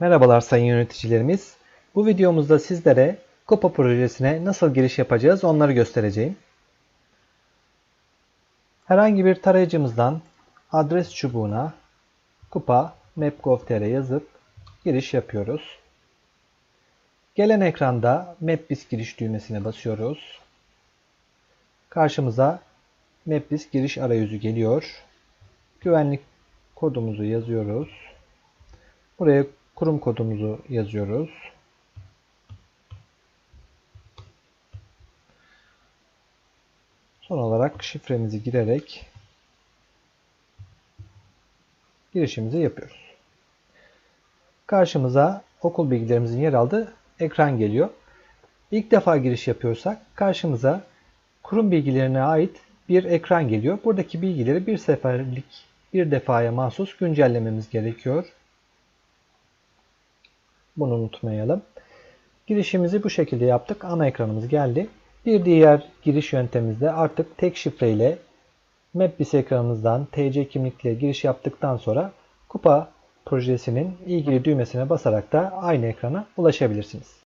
Merhabalar sayın yöneticilerimiz. Bu videomuzda sizlere Kupa projesine nasıl giriş yapacağız onları göstereceğim. Herhangi bir tarayıcımızdan adres çubuğuna kupa map.gov.tr yazıp giriş yapıyoruz. Gelen ekranda MapBiz giriş düğmesine basıyoruz. Karşımıza MapBiz giriş arayüzü geliyor. Güvenlik kodumuzu yazıyoruz. Buraya kurum kodumuzu yazıyoruz. Son olarak şifremizi girerek girişimizi yapıyoruz. Karşımıza okul bilgilerimizin yer aldığı ekran geliyor. İlk defa giriş yapıyorsak karşımıza kurum bilgilerine ait bir ekran geliyor. Buradaki bilgileri bir seferlik bir defaya mahsus güncellememiz gerekiyor. Bunu unutmayalım. Girişimizi bu şekilde yaptık. Ana ekranımız geldi. Bir diğer giriş yöntemimizde artık tek şifreyle MapBiz ekranımızdan TC kimlikle giriş yaptıktan sonra Kupa projesinin ilgili düğmesine basarak da aynı ekrana ulaşabilirsiniz.